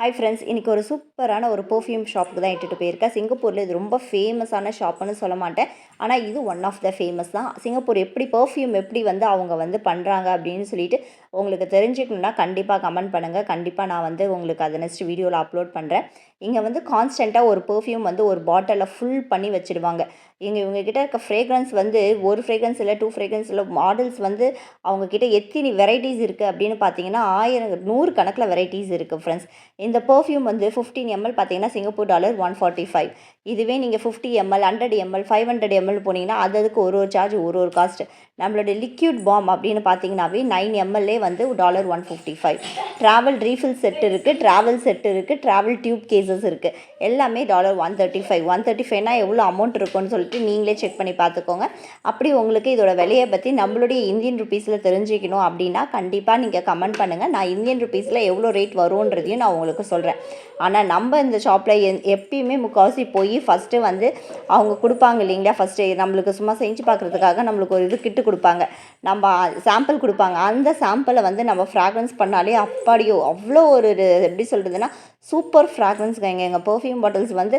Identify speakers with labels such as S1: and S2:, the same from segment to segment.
S1: Hi friends இன்றைக்கி ஒரு சூப்பரான ஒரு பர்ஃப்யூம் ஷாப்புக்கு தான் இட்டுட்டு போயிருக்கேன். சிங்கப்பூரில் இது ரொம்ப ஃபேமஸான ஷாப்புன்னு சொல்ல மாட்டேன். ஆனால் இது ஒன் ஆஃப் த ஃபேமஸ் தான். சிங்கப்பூர் எப்படி பர்ஃப்யூம் எப்படி வந்து அவங்க வந்து பண்ணுறாங்க அப்படின்னு சொல்லிட்டு உங்களுக்கு தெரிஞ்சுக்கணுன்னா கண்டிப்பாக கமெண்ட் பண்ணுங்கள் கண்டிப்பாக நான் வந்து உங்களுக்கு அதை நெக்ஸ்ட் வீடியோவில் அப்லோட் பண்ணுறேன் இங்கே வந்து கான்ஸ்டண்ட்டாக ஒரு பர்ஃப்யூம் வந்து ஒரு பாட்டிலில் ஃபுல் பண்ணி வச்சுடுவாங்க இங்கே இவங்கக்கிட்ட இருக்க ஃப்ரேக்ரன்ஸ் வந்து ஒரு ஃப்ரேக்ரன்ஸ் இல்லை டூ ஃப்ரேக்ரன்ஸ் இல்லை மாடல்ஸ் வந்து அவங்கக்கிட்ட எத்தனை வெரைட்டிஸ் இருக்குது அப்படின்னு பார்த்தீங்கன்னா ஆயிரம் நூறு கணக்கில் வெரைட்டிஸ் இருக்குது ஃப்ரெண்ட்ஸ் இந்த பர்ஃப்யூம் வந்து ஃபிஃப்டீன் எம்எல் பார்த்தீங்கன்னா Singapore dollar one forty five இதுவே நீங்கள் fifty ML hundred ML five hundred ML போனீங்கன்னா அது அதுக்கு ஒரு ஒரு சார்ஜ் ஒரு ஒரு காஸ்ட் நம்மளோட லிக்யூட் பாம் அப்படின்னு பார்த்தீங்கன்னாவே நைன் எம்எல்ஏ வந்து dollar one fifty five travel refill set இருக்குது ட்ராவல் செட் இருக்குது ட்ராவல் டியூப் கேசஸ் இருக்குது எல்லாமே dollar one thirty five one thirty ஃபைவ்னா எவ்வளோ அமௌண்ட் இருக்கும்னு சொல்லிட்டு நீங்களே செக் பண்ணி பார்த்துக்கோங்க. அப்படி உங்களுக்கு இதோட விலையை பற்றி நம்மளுடைய இந்தியன் ருபீஸில் தெரிஞ்சுக்கணும் அப்படின்னா கண்டிப்பாக நீங்கள் கமெண்ட் பண்ணுங்கள் நான் இந்தியன் ருபீஸில் எவ்வளோ ரேட் வரும்ன்றதையும் நான் உங்களுக்கு சொல்கிறேன் ஆனால் நம்ம இந்த ஷாப்பில் எ எப்பயுமே முக்கால்வாசி போய் ஃபஸ்ட்டு வந்து அவங்க கொடுப்பாங்க இல்லைங்களா? ஃபஸ்ட்டு நம்மளுக்கு சும்மா செஞ்சு பார்க்குறதுக்காக நம்மளுக்கு ஒரு இது கிட்டு கொடுப்பாங்க. நம்ம சாம்பிள் கொடுப்பாங்க. அந்த சாம்பிளை வந்து நம்ம ஃப்ராக்ரன்ஸ் பண்ணாலே அப்படியோ அவ்வளோ ஒரு எப்படி சொல்கிறதுனா சூப்பர் ஃப்ராக்ரன்ஸ்ங்க எங்கள் எங்கள் பர்ஃப்யூம் பாட்டில்ஸ் வந்து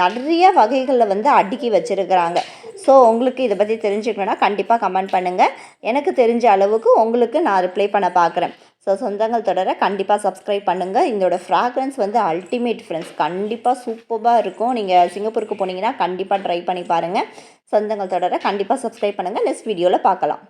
S1: நிறைய வகைகளில் வந்து அடுக்கி வச்சுருக்கிறாங்க. ஸோ உங்களுக்கு இதை பற்றி தெரிஞ்சுக்கணுன்னா கண்டிப்பாக கமெண்ட் பண்ணுங்கள் எனக்கு தெரிஞ்ச அளவுக்கு உங்களுக்கு நான் ரிப்ளை பண்ண பார்க்குறேன் ஸோ சொந்தங்கள் தொடர கண்டிப்பாக சப்ஸ்கிரைப் பண்ணுங்கள் இதோட ஃப்ராக்ரன்ஸ் வந்து அல்டிமேட் ஃப்ரெண்ட்ஸ் கண்டிப்பாக சூப்பராக இருக்கும். நீங்கள் சிங்கப்பூருக்கு போனீங்கன்னா கண்டிப்பாக ட்ரை பண்ணி பாருங்கள் சொந்தங்கள் தொடர கண்டிப்பாக சப்ஸ்கிரைப் பண்ணுங்கள் நெக்ஸ்ட் வீடியோவில் பார்க்கலாம்.